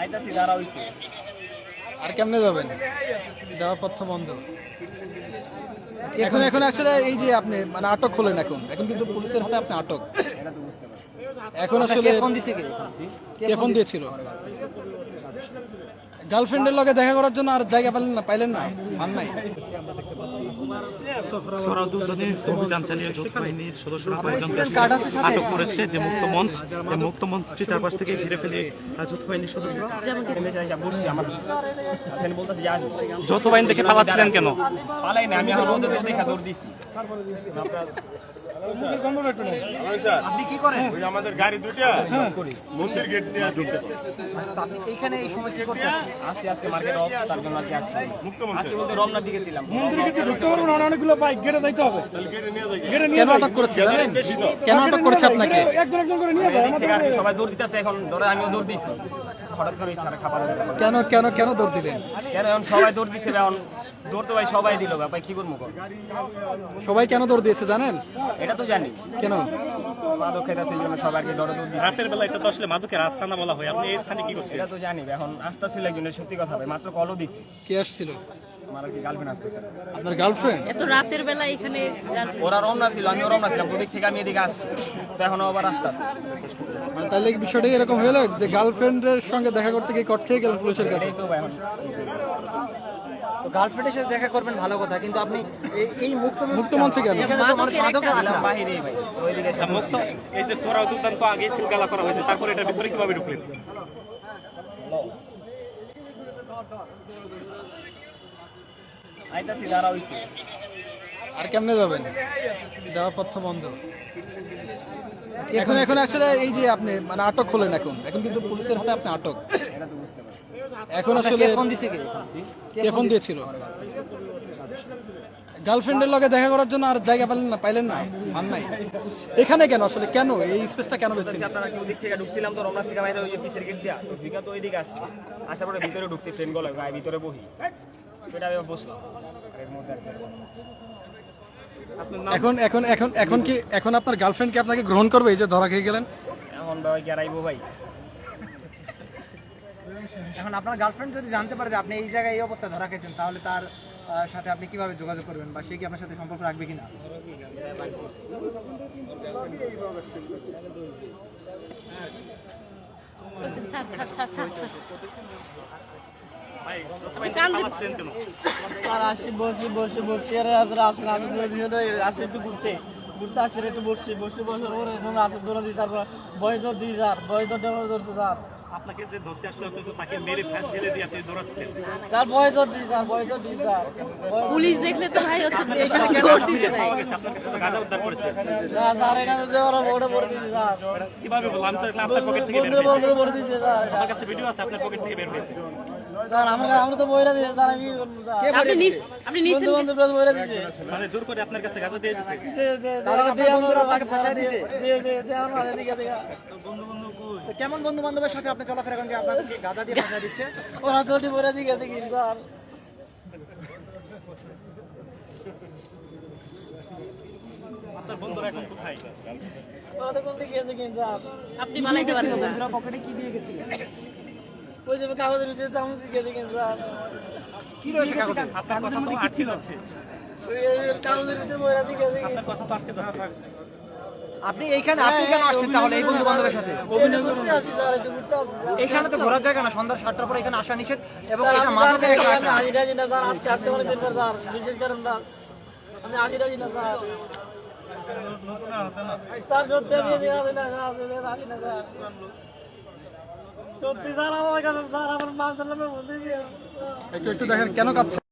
আইতাছি দাঁড়াও একটু। আর কেমনে যাবেন? যাওয়ার পথ বন্ধ। এখন এখন আসলে এই যে আপনি মানে আটক হলেন এখন। এখন কিন্তু পুলিশের হাতে আপনি আটক। এখন আসলে ফোন কে ফোন দিয়েছিল? গার্লফ্রেন্ডের লগে দেখা করার জন্য আর জায়গা পেলেন না পাইলেন না পান নাই। সরাউদ্দিনে অভিযান চালিয়ে যৌথ বাহিনীর সদস্যরা আটক করেছে যে মুক্ত মঞ্চ মুক্ত মঞ্চটি চারপাশ থেকে ঘিরে ফেলে যৌথ বাহিনীর সদস্যরা আমার বাহিনী থেকে পালাচ্ছিলেন কেন? পালাই না আমি রোদে দেখা দৌড় দিছি আপনি কি করেন? ওই আমাদের গাড়ি দুইটা মন্দির গেট দিয়ে আপনি এইখানে এই সময় কি করতেন? আসি আজকে মার্কেট অফ তার জন্য আজকে আসছি মুক্ত আসি বলতে রমনা দিকে ছিলাম। ঢুকতে পারব না অনেকগুলো বাইক গেটে যাইতে হবে। গেটে নিয়ে যাই গেটে নিয়ে কেন আটক করেছে জানেন কেন আটক করেছে আপনাকে? একজন একজন করে নিয়ে যায় এদিক থেকে আর কি সবাই দৌড় দিতেছে এখন ধরে আমিও দৌড় দিচ্ছি হঠাৎ করে ইচ্ছা খাবার কেন কেন কেন দৌড় দিলেন? কেন এখন সবাই দৌড় দিচ্ছে এখন দৌড় তো ভাই সবাই দিল ভাই। কি করব সবাই কেন দৌড় দিয়েছে জানেন? এটা তো জানি। কেন? মাদক খেতেছে এই জন্য সবাইকে দৌড় দৌড় দিচ্ছে রাতের বেলা এটা তো আসলে মাদকের আস্তানা বলা হয়। আপনি এই স্থানে কি করছেন? এটা তো জানি এখন আস্তা ছিল একজনের সত্যি কথা ভাই। মাত্র কলও দিচ্ছি কে আসছিল? আমার কি গার্লফ্রেন্ড আসতেছে আপনার গার্লফ্রেন্ড এত রাতের বেলা এখানে ওরা রমনা ছিল আমিও রমনা ছিলাম ওদিক থেকে আমি এদিকে আসছি। তো এখন আবার আসতেছে মানে তাহলে কি বিষয়টা এরকম হলো যে গার্লফ্রেন্ডের সঙ্গে দেখা করতে গিয়ে কট খেয়ে গেলেন পুলিশের কাছে? এই তো ভাই এখন। গার্লফ্রেন্ডের সাথে দেখা করবেন ভালো কথা কিন্তু আপনি এই- এই মুক্ত মুক্ত মঞ্চে গেলেন ভাই মুক্ত এই যে সোরাউদ্দিন তো আগে সিলগালা করা হয়েছে তারপরে এটা ভিতরে কীভাবে ঢুকলেন? আইতাছি দাঁড়াও একটু। আর কেমনে যাবেন? যাওয়ার পথ বন্ধ। এখন এখন অ্যাকচুয়ালি এই যে আপনি মানে আটক হলেন এখন এখন কিন্তু পুলিশের হাতে আপনি আটক। এখন আসলে ফোন দিছে কে? কে ফোন দিয়েছিল? গার্লফ্রেন্ডের লগে দেখা করার জন্য আর জায়গা পেলেন না পাইলেন না? মান নাই। এখানে কেন আসলে? কেন? এই স্পেসটা কেন বেছে আপনারা কি ওদিক থেকে ঢুকছিলাম তো রমনা থেকে বাইরে ওই পিছের গেট দিয়া। তো তো ওইদিকে আসছি। আসার পরে ভিতরে ঢুকছি ফ্রেন্ডগুলো গায়ে ভিতরে বহি। সেটা আমি বসলাম। এখন এখন এখন এখন কি এখন আপনার গার্লফ্রেন্ড কি আপনাকে গ্রহণ করবে? এই যে ধরা খেয়ে গেলেন। এখন ভাই গেরাইবো ভাই। এখন আপনার গার্লফ্রেন্ড যদি জানতে পারে যে আপনি এই জায়গায় এই অবস্থায় ধরা খেয়েছেন তাহলে তার সাথে আপনি কীভাবে যোগাযোগ করবেন বা সে কি আপনার সাথে সম্পর্ক রাখবে কিনা? ছাড়, আর আসি বসে বসে বসে। আর আসলে আমি আসি একটু ঘুরতে। ঘুরতে আসলে একটু বসছি বসে বসে ওরে এখানে আসে দৌড়া দিই তারপর বয়স দিই স্যার বয়স ধরতে স্যার। আপনাকে যে ধরতে আসলে তাকে মেরে ফেলে দিয়ে আপনি দৌড়াচ্ছিলেন। স্যার বয়স দিই স্যার বয়স দিই স্যার। পুলিশ দেখলে তো ভাই হচ্ছে আপনার কাছে তো গাঁজা উদ্ধার করেছে। না, স্যার এখানে যে ওরা ওটা পড়ে দিয়েছে স্যার। কীভাবে বললাম? তো আপনার পকেট থেকে বের হয়েছে। এটা। আমার কাছে ভিডিও আছে আপনার পকেট থেকে বের হয়েছে। স্যার আমার আমরা তো বইরা দিয়েছে স্যার আমি কি আপনি নিচ- আপনি নিচে বন্ধু বান্ধব বইরা দিয়েছে। মানে জোর করে আপনার কাছে গাঁজা দিয়ে দিছে। যে যে তারা দিয়ে আমরা তাকে ফাঁসা দিয়েছে যে যে যে আমার এদিকে এদিকে। তো কেমন বন্ধু বান্ধবের সাথে আপনি চলাফেরা করেন যে আপনাকে গাঁদা দিয়ে ফাঁসা দিচ্ছে? ওরা তো বইরা দিকে স্যার। আপনার বন্ধুরা এখন কোথায়? ওরা তো কোন দিকে গেছে কিন্তু স্যার। আপনি বানাইতে পারবেন না। ওই যে কাগজের ভিতরে চামচ দিয়ে দেখেন স্যার কি রয়েছে কাগজে আপনার কথা তো যাচ্ছে ওই কাগজের ভিতরে বইরা দিকে দেখি আপনার কথা তো আটকে যাচ্ছে। আপনি এইখানে আপনি কেন আসছেন তাহলে এই বন্ধু বান্ধবের সাথে। এখানে তো ঘোরার জায়গা না সন্ধ্যা সাতটার পর এখানে আসা নিষেধ এবং এটা একটা আজকে আসছে অনেক দিন স্যার বিশেষ করেন স্যার আমি আগে জানি না স্যার। স্যার সত্যি আমি না স্যার, একটু একটু দেখেন কেন কাঁদছে